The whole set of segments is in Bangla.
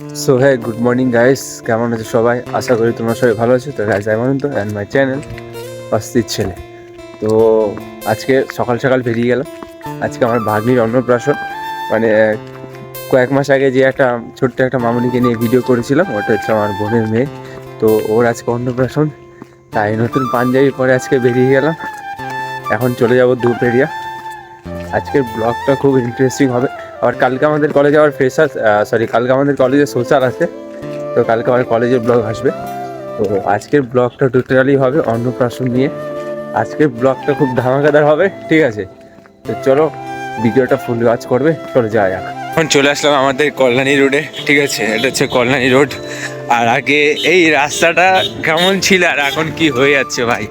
সো হ্যাঁ গুড মর্নিং গাইস কেমন আছে সবাই? আশা করি তোমরা সবাই ভালো আছো। তো গাইস আমি তো অ্যান্ড মাই চ্যানেল অস্থির ছেলে। তো, আজকে সকাল সকাল বেরিয়ে গেলাম। আজকে আমার ভাগ্নির অন্নপ্রাশন। মানে কয়েক মাস আগে যে একটা ছোট্ট একটা মামুনিকে নিয়ে ভিডিও করেছিলাম, ওটা হচ্ছে আমার বোনের মেয়ে। তো, ওর আজকে অন্নপ্রাশন। তাই নতুন পাঞ্জাবি পরে আজকে বেরিয়ে গেলাম। এখন চলে যাব দুপেরিয়া আজকের ব্লগটা খুব ইন্টারেস্টিং হবে। আর কালকে আমাদের কলেজে আবার ফ্রেশার সরি কালকে আমাদের কলেজে সোশ্যাল আছে, তো কালকে আমার কলেজের ব্লগ আসবে। তো আজকের ব্লগটা টোটালি হবে অন্নপ্রাশন নিয়ে। আজকের ব্লগটা খুব ধামাকাদার হবে, ঠিক আছে? তো চলো, ভিডিওটা ফুল ওয়াচ করবে, চলো যাওয়া যাক এখন চলে আসলাম আমাদের কল্যাণী রোডে ঠিক আছে? এটা হচ্ছে কল্যাণী রোড আর আগে এই রাস্তাটা কেমন ছিল আর এখন কি হয়ে যাচ্ছে ভাই?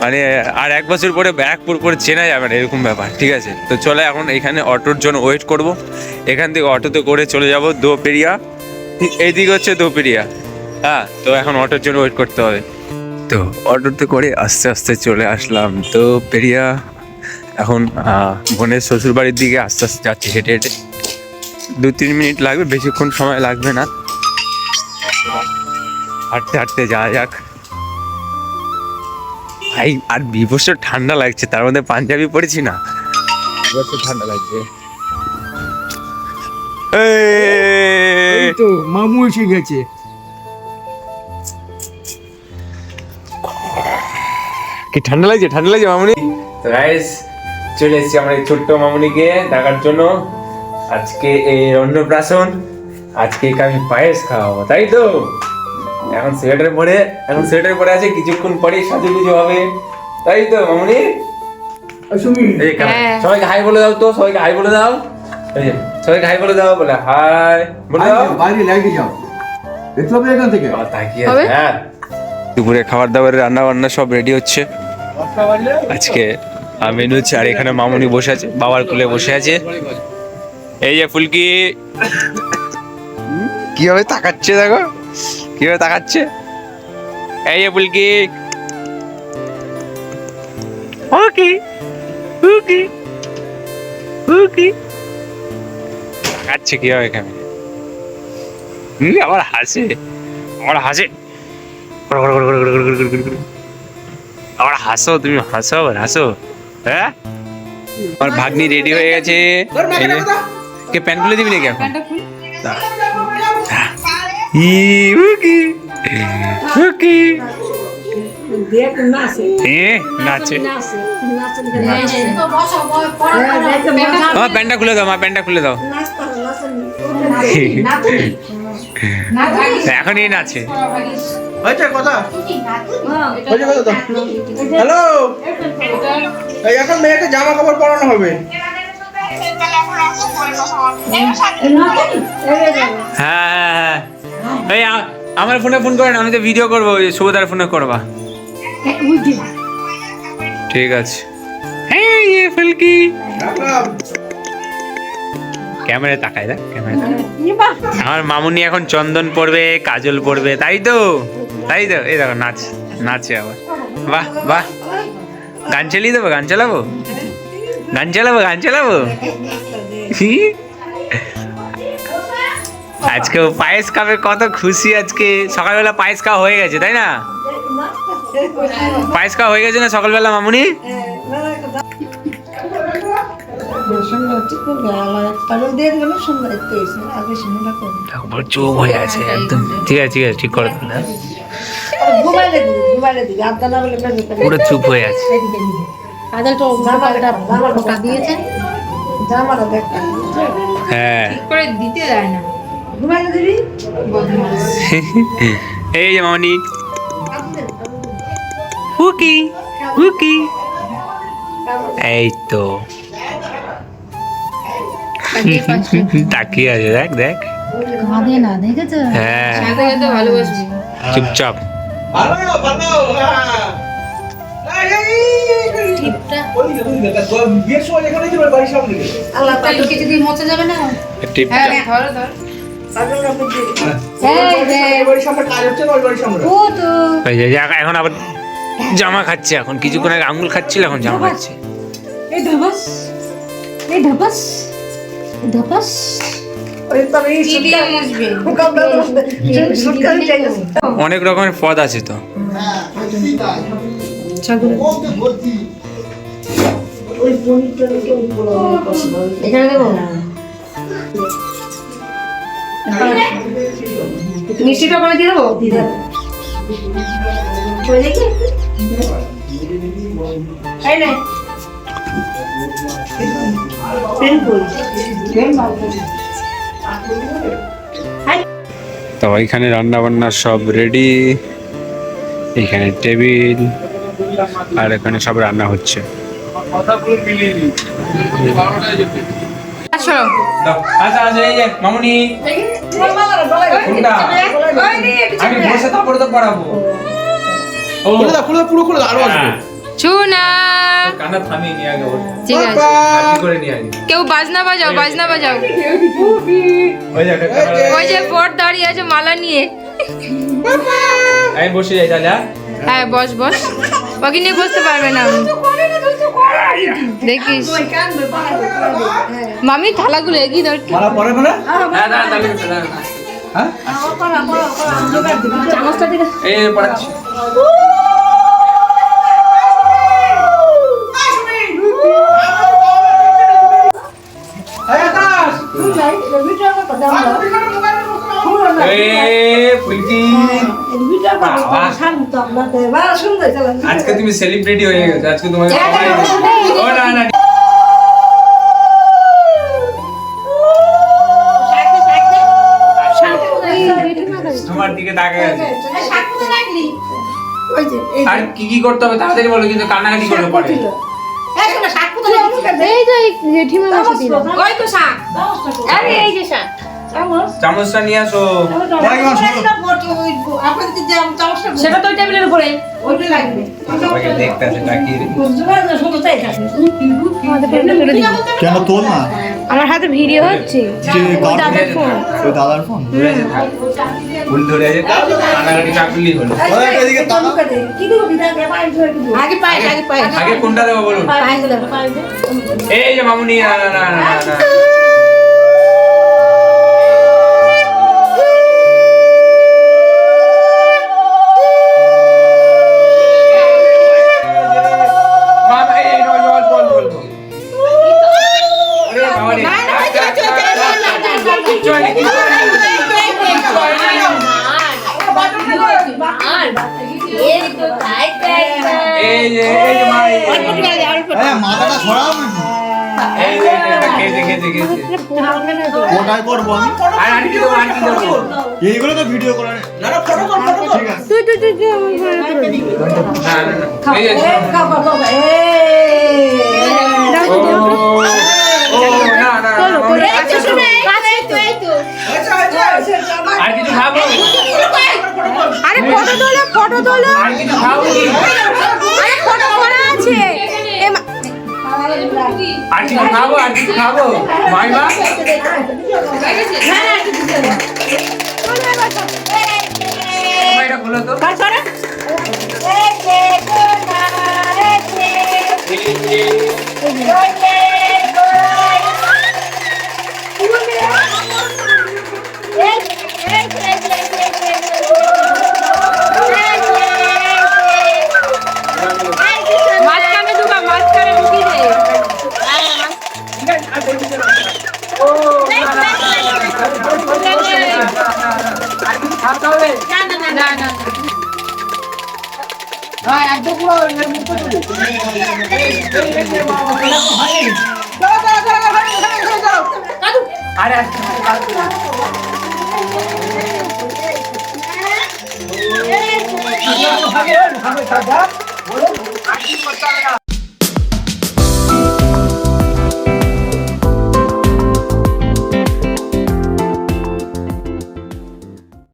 মানে আর এক বছর পরে ব্যারাকপুর করে চেনা যাবে না, এরকম ব্যাপার, ঠিক আছে? তো চলে এখন এখানে অটোর জন্য ওয়েট করব। এখান থেকে অটোতে করে চলে যাব দোপেরিয়া। এইদিকে হচ্ছে দোপেরিয়া। হ্যাঁ তো এখন অটোর জন্য ওয়েট করতে হবে। তো অটোতে করে আস্তে আস্তে চলে আসলাম তো পেরিয়া এখন বোনের শ্বশুর বাড়ির দিকে আস্তে আস্তে যাচ্ছি হেঁটে হেঁটে। দু তিন মিনিট লাগবে, বেশিক্ষণ সময় লাগবে না। হাঁটতে হাঁটতে যাওয়া যাক। ভাই আর বিভৎস ঠান্ডা লাগছে তার মধ্যে পাঞ্জাবি পরেছি না। ঠান্ডা লাগছে। এই! এই তো মামু এসে গেছে। কি ঠান্ডা লাগছে ঠান্ডা লাগছে মামুনি? তো গাইস চলে এসেছি আমরা এই ছোট্ট মামুনিকে দেখার জন্য। আজকে এই অন্নপ্রাশন আজকে আমি পায়েস খাওয়াবো তাই তো? এখন সোয়েটার পরে এখন সোয়েটার পরে আছে কিছুক্ষণ পরে পরেই সাজুগুজু হবে। তাই তো মামুনি? হ্যাঁ। সবাইকে হাই বলে দাও তো সবাইকে হাই বলে দাও। সবাইকে হাই বলে দাও বলে হাই বলে দাও। বাইরে লাইটে যাও। দেখতে হবে এখান থেকে? তাকিয়ে হ্যাঁ। দুপুরে খাবার দাবার রান্না বান্না সব রেডি হচ্ছে। আজকে মেনু হচ্ছে আর এখানে মামুনি বসে আছে বাবার কোলে বসে আছে। এই যে ফুলকি। কীভাবে তাকাচ্ছে দেখো। কীভাবে তাকাচ্ছে? এই যে ফুলকি ওকি ওকি ওকি। তাকাচ্ছে কীভাবে এখানে? হুম, আবার হাসে। আবার হাসে। আবার হাসো তুমি হাসো আবার হাসো। হ্যাঁ? আমার ভাগ্নি রেডি হয়ে গেছে। কে প্যান্ট খুলে দিবি নাকি এখন? উকি, উকি। এ, নাচে। মা প্যান্টটা খুলে দাও মা প্যান্টটা খুলে দাও। এখনই নাচে। আচ্ছা কথা। হয়েছে কথা হ্যালো। এই এখন মেয়েকে জামা কাপড় পরানো হবে। হ্যাঁ হ্যাঁ হ্যাঁ। এই আমার ফোনে ফোন করেন আমি তো ভিডিও করব ওই সুভদার ফোনে করবা। ঠিক আছে। এই ये ফুলকি ক্যামেরা তাকায় দেখ ক্যামেরা আমার মামুনি এখন চন্দন পড়বে কাজল পড়বে তাই তো? তাই তো? এই দেখো নাচ নাচে আবার। বাহ বাহ। গান চালিয়ে দেবো গান চালাবো? গান চালাবো গান চালাবো? আজকে ও পায়েস খাবে কত খুশি আজকে। সকালবেলা পায়েস খাওয়া হয়ে গেছে তাই না? পায়েস খাওয়া হয়ে গেছে না সকালবেলা মামুনি? হয়ে আছে একদম। ঠিক আছে ঠিক আছে ঠিক করে হ্যাঁ? পুরো চুপ হয়ে আছে। হ্যাঁ। করে দিতে দেয় না। এই যে মামনি। হুকি হুকি এই তো। তাকিয়ে আছে দেখ দেখ। কাঁদে না দেখেছ? হ্যাঁ। চুপচাপ। টিপটা। হ্যাঁ। এখন আবার জামা খাচ্ছে এখন। কিছুক্ষণ আগে আঙুল খাচ্ছিল এখন জামা খাচ্ছে। এই ধপাস। এই ধপাস। এই ধপাস চিবিয়ে মুছবে? অনেক রকমের পদ আছে তো। এখানে দেবো মিষ্টিটা করে দিয়ে দেবো? দেখি। এই নে। তো এখানে রান্না বান্না সব রেডি এখানে টেবিল আর এখানে সব রান্না হচ্ছে। আসো। আচ্ছা আচ্ছা এই যে মামুনি। কোনটা আমি বসে তারপরে তো পড়াবো। খুলে দাও খুলে দাও পুরো খুলে দাও আরও আসবে। চুনা। কান্না থামিয়ে নিয়ে আগে ঠিক আছে। করে নিয়ে আগে? কেউ বাজনা বাজাও বাজনা বাজাও। ওই যে বট দাঁড়িয়ে আছে মালা নিয়ে। আমি বসে যাই তাহলে হ্যাঁ? হ্যাঁ বস বস। ওকে নিয়ে বসতে পারবে না। দেখিস। মামি থালাগুলো এগিয়ে দাও একটু। পরে মানে হ্যাঁ আজকে তুমি সেলিব্রিটি হয়ে গেছো আজকে তোমাকে ও না না তোমার দিকে তাকিয়ে আছে। আর কি কি করতে হবে তাড়াতাড়ি বলো কিন্তু কান্নাকাটি করে পড়ে এই তো এই জেঠিমা ওই তো শাক। আরে এই যে শাক। চামচটা নিয়ে আসো। সেটা তো ওই টেবিলের উপরে। সবাইকে দেখতে আছে তাকিয়ে কেন তোল না? আমার হাতে ভিডিও হচ্ছে। দাদার ফোন। দাদার ফোন। ধরে আছে আগে পায়ে আগে পায়ে। আগে কোনটা দেবো বলুন? এই যে মামুনি না না না না। হ্যাঁ এইগুলো তো ভিডিও করার আচ্ছা আচ্ছা আর কিছু খাব আরে ফটো তোলো ফটো তোলো। আর ফটো করা আছে। এ মা- আর কিছু খাব খাব? মাইমা এটা খোলো তো। মাঝখানে না না আরে